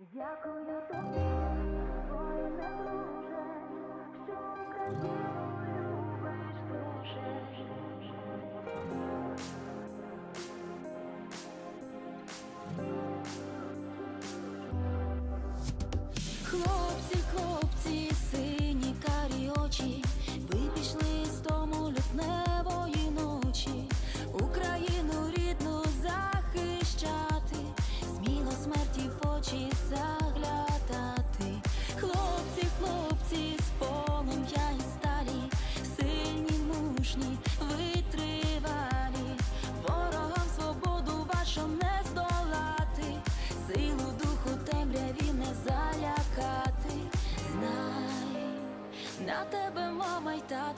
Дякую тобі, ой, не дуже, що Україну любиш дуже. Хлоп.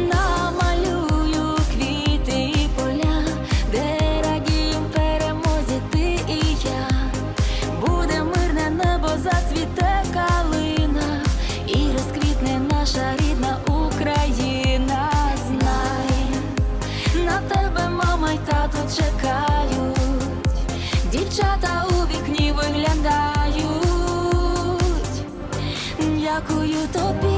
намалюю квіти поля, де перемозі ти і я, буде мирне небо, зацвіте калина, і розквітне наша рідна Україна, знай, на тебе, мама й тато чекають, дівчата у вікні виглядають, дякую тобі.